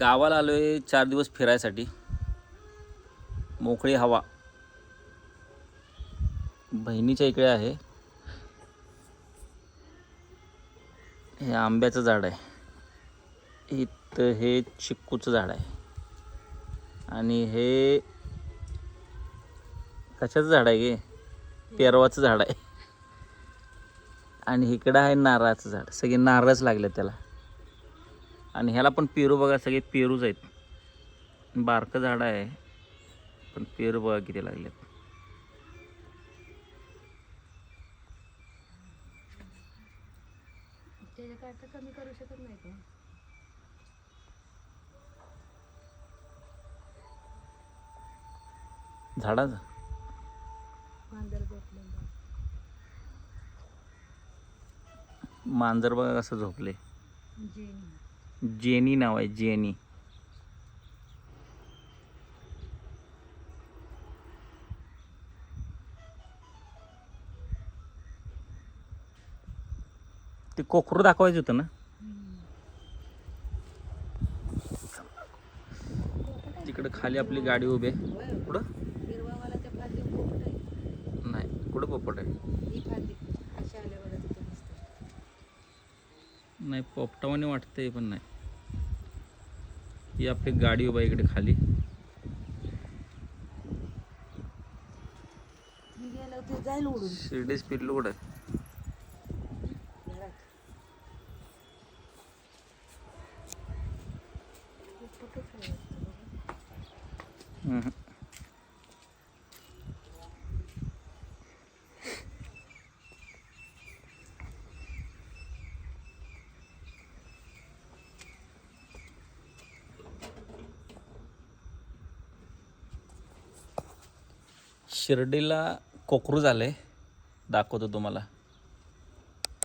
गावाला आलो आहे चार दिवस फिरायसाठी. मोकळी हवा. बहिणीच्या इकडे आहे. हे आंब्याचं झाड आहे. इथं हे चिक्कूचं झाड आहे. आणि हे कशाचं झाड आहे गे? पेरवाचं झाड आहे. आणि इकडं आहे नारळाचं झाड. सगळे नारळच लागले त्याला. आणि ह्याला पण पेरू बघा सगळे पेरूच आहेत. बारकं झाड आहे. पण पेरू बघा किती लागलेत. तर कमी करू शकत नाही का? झाडाचं? मांजर झोपलं मांजर बघा कसं झोपले. जेनी नाव आहे जेनी. ते कोकरू दाखवायचं होतं ना? तिकडे खाली आपली गाडी उभी आहे. कुठं? नाही कुठं पोपट आहे? नाही पोपटावाने वाटतंय पण नाही. ही आपली गाडी उभा इकडे खाली. शिर्डी आहे घरात शिर्डीला कोकरू झाले दाखवतो तुम्हाला.